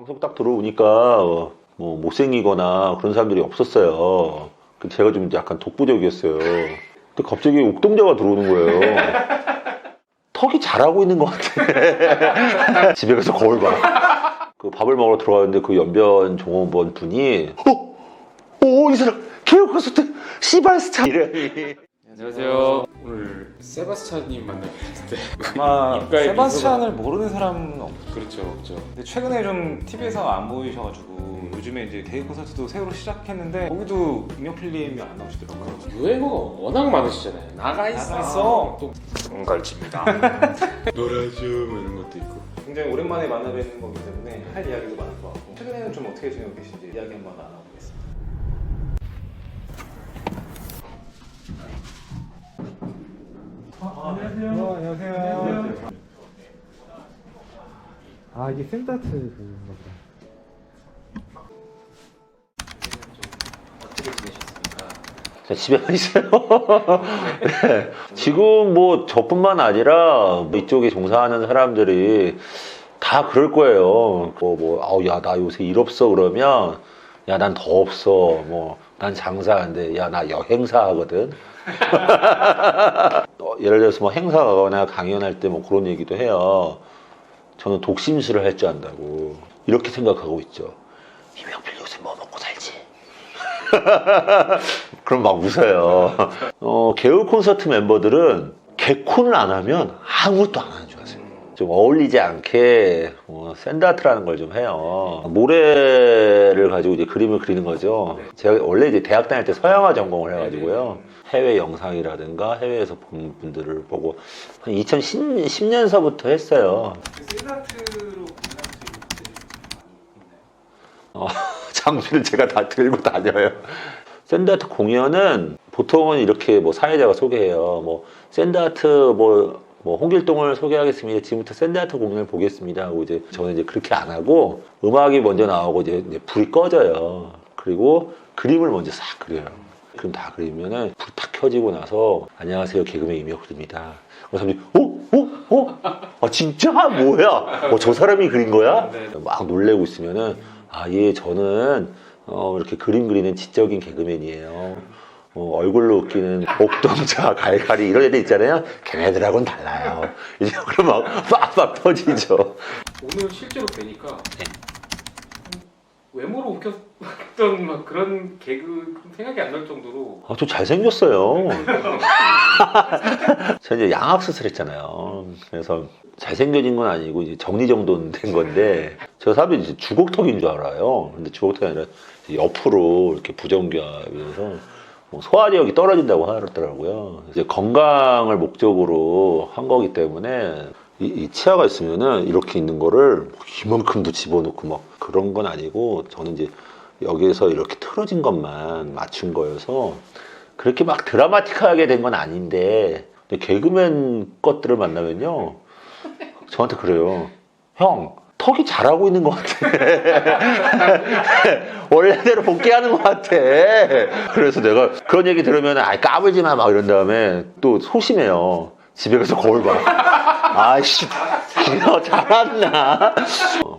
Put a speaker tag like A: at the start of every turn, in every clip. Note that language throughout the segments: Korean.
A: 방송 딱 들어오니까 어, 뭐 못생기거나 그런 사람들이 없었어요. 그 제가 좀 약간 독보적이었어요. 근데 갑자기 옥동자가 들어오는 거예요. 턱이 자라고 있는 것 같아. 집에 가서 거울 봐. 그 밥을 먹으러 들어가는데 그 연변 종업원 분이 어? 오, 이 사람 개혁 콘서트 시발 스타 이래.
B: 안녕하세요. 오늘 세바스찬님 만나뵙는데
C: 아마
B: 입가에
C: 세바스찬을 모르는 사람은 없.
B: 그렇죠, 없죠.
C: 근데 최근에 좀 TV에서 안 보이셔가지고 요즘에 이제 데이 콘서트도 새로 시작했는데 거기도 임영 필름이 안 나오시더라고요.
B: 유행어가 워낙 많으시잖아요. 나가 있어.
C: 나가 있어.
B: 또 은갈치입니다. 놀아줘 뭐 이런 것도 있고.
C: 굉장히 오랜만에 만나 뵙는 거기 때문에 할 이야기도 많을 것 같고 최근에는 좀 어떻게 지내고 계신지 이야기 한번 나눠보겠습니다. 안녕하세요. 안녕하세요.
D: 아 이게 샌다트 보다.
A: 자, 집에만 있어요. 네. 지금 뭐 저뿐만 아니라 뭐 이쪽에 종사하는 사람들이 다 그럴 거예요. 뭐, 뭐, 아우, 야, 나 요새 일 없어. 그러면, 야, 난 더 없어. 뭐, 난 장사하는데, 야, 나 여행사 하거든. 어, 예를 들어서 뭐 행사 가 거나 강연할 때 뭐 그런 얘기도 해요. 저는 독심술을 할 줄 안다고. 이렇게 생각하고 있죠. 이명필 요새 뭐 먹고 살지? 그럼 막 웃어요. 어, 개그 콘서트 멤버들은 개콘을 안 하면 아무것도 안 아세요. 좀 어울리지 않게 어, 샌드아트라는 걸 좀 해요. 모래를 가지고 이제 그림을 그리는 거죠. 제가 원래 이제 대학 다닐 때 서양화 전공을 해가지고요. 해외 영상이라든가 해외에서 본 분들을 보고 한 2010년서부터 했어요.
C: 샌다트로
A: 어, 장비를 제가 다 들고 다녀요. 샌드아트 공연은 보통은 이렇게 뭐 사회자가 소개해요. 뭐 샌드아트 뭐, 뭐 홍길동을 소개하겠습니다. 지금부터 샌드아트 공연을 보겠습니다. 하고 이제 저는 이제 그렇게 안 하고 음악이 먼저 나오고 이제, 불이 꺼져요. 그리고 그림을 먼저 싹 그려요. 그림 다 그리면은 불탁 켜지고 나서 안녕하세요 개그맨 이명필입니다. 그래서 사람들이 어? 어? 어? 아 진짜? 뭐야? 어, 저 사람이 그린 거야? 막 놀래고 있으면은 아, 예, 저는 어, 이렇게 그림 그리는 지적인 개그맨이에요. 어, 얼굴로 웃기는 옥동자, 갈갈이 이런 애들 있잖아요. 걔네들하고는 달라요. 이제 그럼 막 빡빡 터지죠.
B: 오늘 실제로 뵈니까 외모로 웃겼던 막 그런 개그 생각이 안 날 정도로
A: 아, 좀 잘생겼어요. 제가 이제 양악 수술 했잖아요. 그래서 잘생겨진 건 아니고 이제 정리정돈 된 건데 제가 사람들이 이제 주걱턱인 줄 알아요. 근데 주걱턱이 아니라 옆으로 이렇게 부정교합이어서 뭐 소화력이 떨어진다고 하더라고요. 이제 건강을 목적으로 한 거기 때문에 이, 이 치아가 있으면은 이렇게 있는 거를 뭐 이만큼도 집어넣고 막 그런 건 아니고 저는 이제 여기에서 이렇게 틀어진 것만 맞춘 거여서 그렇게 막 드라마틱하게 된 건 아닌데 개그맨 것들을 만나면요 저한테 그래요 형 턱이 자라고 있는 것 같아. 원래대로 복귀하는 것 같아. 그래서 내가 그런 얘기 들으면 아 까불지 마. 막 이런 다음에 또 소심해요. 집에 가서 거울 봐. 아이씨 너 잘았나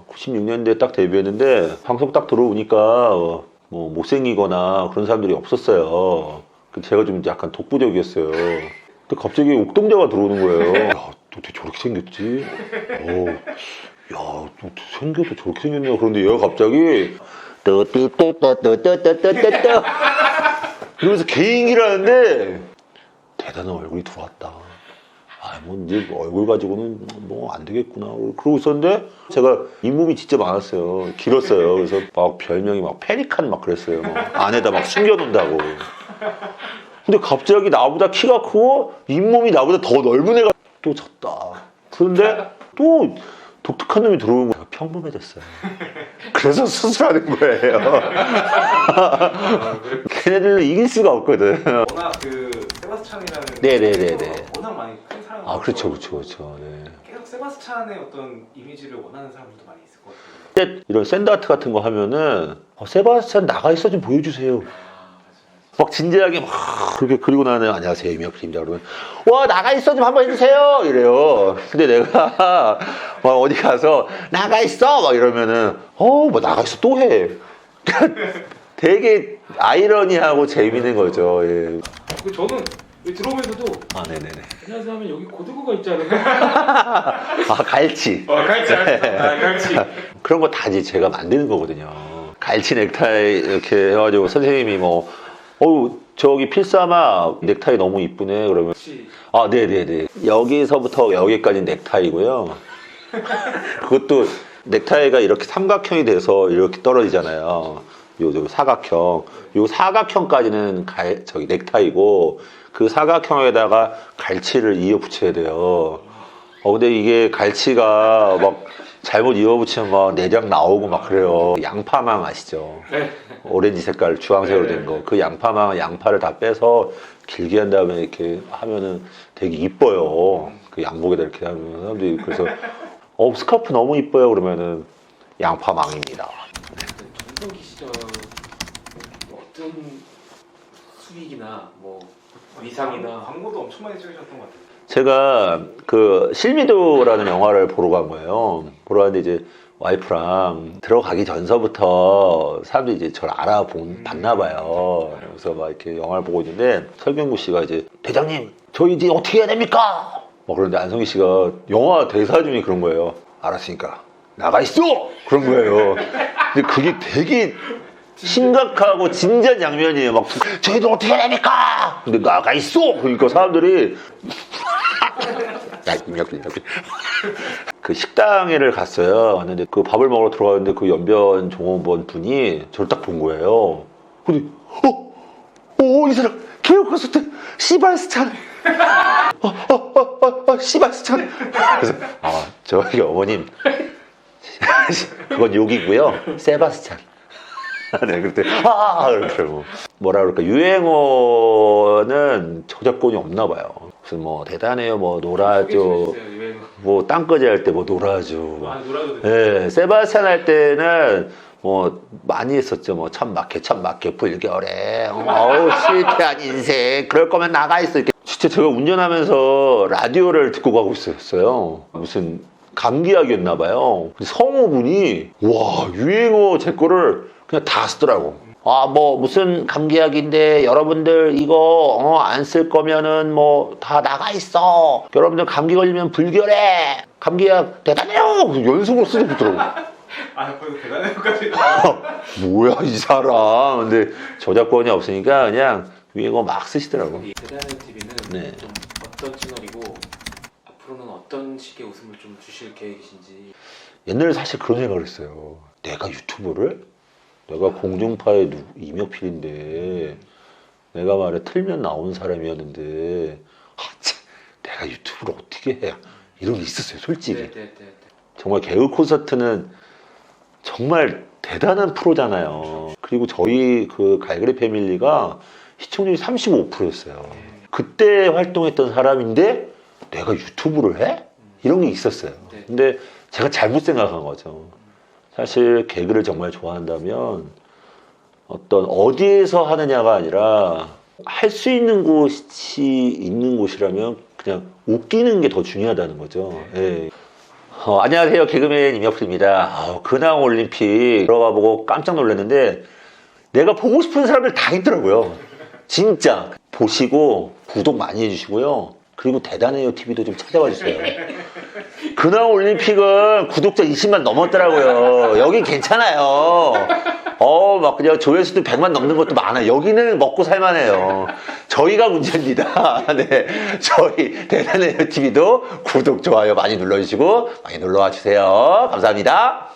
A: 96년도에 딱 데뷔했는데 방송 딱 들어오니까 어, 뭐 못생기거나 그런 사람들이 없었어요. 그 제가 좀 약간 독보적이었어요. 근데 갑자기 옥동자가 들어오는 거예요. 야, 너 어떻게 저렇게 생겼지? 어, 야, 너 생겨도 저렇게 생겼냐? 그런데 얘가 갑자기 떠띠떠떠떠떠떠떠떠 이러면서 개인기를 하는데 대단한 얼굴이 들어왔다. 아, 뭐, 이제 얼굴 가지고는 뭐 안 되겠구나. 그러고 있었는데, 제가 잇몸이 진짜 많았어요. 길었어요. 그래서 막 별명이 막 페리칸 막 그랬어요. 막 안에다 막 숨겨놓는다고. 근데 갑자기 나보다 키가 크고, 잇몸이 나보다 더 넓은 애가 또 졌다. 그런데 또 독특한 놈이 들어오는 거예요. 평범해졌어요. 그래서 수술하는 거예요. 걔네들은 이길 수가 없거든.
C: 워낙 그 세바스찬이라는
A: 네네네네.
C: 캐릭터가 워낙 많이 큰 사랑을
A: 아, 그렇죠, 그렇죠, 그렇죠. 네.
C: 계속 세바스찬의 어떤 이미지를 원하는 사람들도 많이 있을 것 같아요.
A: 근데 이런 샌드아트 같은 거 하면은 어, 세바스찬 나가 있어 좀 보여주세요. 막 진지하게 막 그렇게 그리고 나는 안녕하세요 이명필입니다 그러면 와 나가 있어 좀 한번 해주세요 이래요. 근데 내가 막 어디 가서 나가 있어 막 이러면은 어 뭐 나가 있어 또 해. 되게 아이러니하고 재밌는 거죠. 예.
B: 그 저는 여기 들어오면서도
A: 아 네네네.
B: 안녕하세요 하면 여기 고등어가 있지 않아요?
A: 아 갈치.
B: 아 갈치 아 갈치
A: 그런 거다 이제 제가 만드는 거거든요. 갈치 넥타이 이렇게 해가지고 선생님이 뭐, 어우, 저기 필사마 넥타이 너무 이쁘네. 그러면,
B: 갈치
A: 아, 네네네. 여기서부터 여기까지 넥타이고요. 그것도 넥타이가 이렇게 삼각형이 돼서 이렇게 떨어지잖아요. 요, 요 사각형. 요 사각형까지는 갈, 저기 넥타이고, 그 사각형에다가 갈치를 이어 붙여야 돼요. 어, 근데 이게 갈치가 막 잘못 이어 붙이면 막 내장 나오고 막 그래요. 양파망 아시죠?
B: 네.
A: 오렌지 색깔 주황색으로 된 거. 그 양파망 양파를 다 빼서 길게 한 다음에 이렇게 하면은 되게 이뻐요. 그 양복에다 이렇게 하면 사람들이 그래서 어 스카프 너무 이뻐요 그러면은 양파망입니다.
B: 전성기 시절 어떤 수익이나 뭐 위상이나
C: 광고도 엄청 많이 찍으셨던 것 같아요.
A: 제가 그 실미도라는 영화를 보러 간 거예요. 보러 갔는데 이제 와이프랑 들어가기 전서부터 사람들이 이제 저를 알아본 봤나 봐요. 그래서 막 이렇게 영화를 보고 있는데 설경구 씨가 이제 대장님 저 이제 어떻게 해야 됩니까? 막 그런데 안성기 씨가 영화 대사 중에 그런 거예요. 알았으니까 나가 있어 그런 거예요. 근데 그게 되게 심각하고 진지한 장면이에요. 막 저희도 어떻게 해야 됩니까? 근데 나가 있어. 그러니까 사람들이 야, 임혁, 임혁. 그 식당에를 갔어요. 왔는데 그 밥을 먹으러 들어갔는데 그 연변 종업원 분이 저를 딱 본 거예요. 근데 어, 어, 이 사람 개혁 콘서트 시발스찬. 어, 어, 어, 어, 어, 시발스찬. 그래서 아, 저기 어머님 그건 욕이고요. 세바스찬. 네, 그때 아, 그러고 뭐라 그럴까 유행어는 저작권이 없나 봐요. 무슨 뭐 대단해요, 뭐 놀아줘, 뭐 땅거지 할 때 뭐 놀아줘.
B: 아
A: 예, 세바스찬 할 때는 뭐 많이 했었죠. 뭐 천막해, 천막해, 불결해. 어우 실패한 인생. 그럴 거면 나가 있어. 이렇게. 진짜 제가 운전하면서 라디오를 듣고 가고 있었어요. 무슨 감기약이었나 봐요. 성우분이 와 유행어 제 거를 그냥 다 쓰더라고. 아 뭐 무슨 감기약인데 여러분들 이거 어, 안 쓸 거면은 뭐 다 나가 있어. 여러분들 감기 걸리면 불결해. 감기약 대단해요. 연속으로 쓰고 있더라고.
C: 아 거기서 대단한 것까지.
A: 뭐야 이 사람. 근데 저작권이 없으니까 그냥 유행어 막 쓰시더라고.
B: 이 대단한 TV는
A: 네.
B: 좀 어떤 채널이고 앞으로는 어떤 식의 웃음을 좀 주실 계획이신지
A: 옛날에 사실 그런 생각을 했어요. 내가 유튜브를 내가 공중파의 누, 이명필인데 내가 말해 틀면 나오는 사람이었는데 아, 참, 내가 유튜브를 어떻게 해 이런 게 있었어요 솔직히
B: 네네 네
A: 정말 개그 콘서트는 정말 대단한 프로잖아요 그리고 저희 그 갈그리 패밀리가 시청률이 35%였어요 그때 활동했던 사람인데 내가 유튜브를 해? 이런 게 있었어요.
B: 네.
A: 근데 제가 잘못 생각한 거죠. 사실 개그를 정말 좋아한다면 어떤 어디에서 하느냐가 아니라 할 수 있는 곳이 있는 곳이라면 그냥 웃기는 게 더 중요하다는 거죠. 예. 어, 안녕하세요. 개그맨 임혁수입니다. 아우, 근황 올림픽 들어가 보고 깜짝 놀랐는데 내가 보고 싶은 사람들 다 있더라고요. 진짜. 보시고 구독 많이 해주시고요. 그리고 대단해요 TV도 좀 찾아봐 주세요. 근황 올림픽은 구독자 20만 넘었더라고요. 여기 괜찮아요. 어, 막 그냥 조회수도 100만 넘는 것도 많아요. 여기는 먹고 살만해요. 저희가 문제입니다. 네. 저희 대단해요 TV도 구독, 좋아요 많이 눌러주시고 많이 놀러와 주세요. 감사합니다.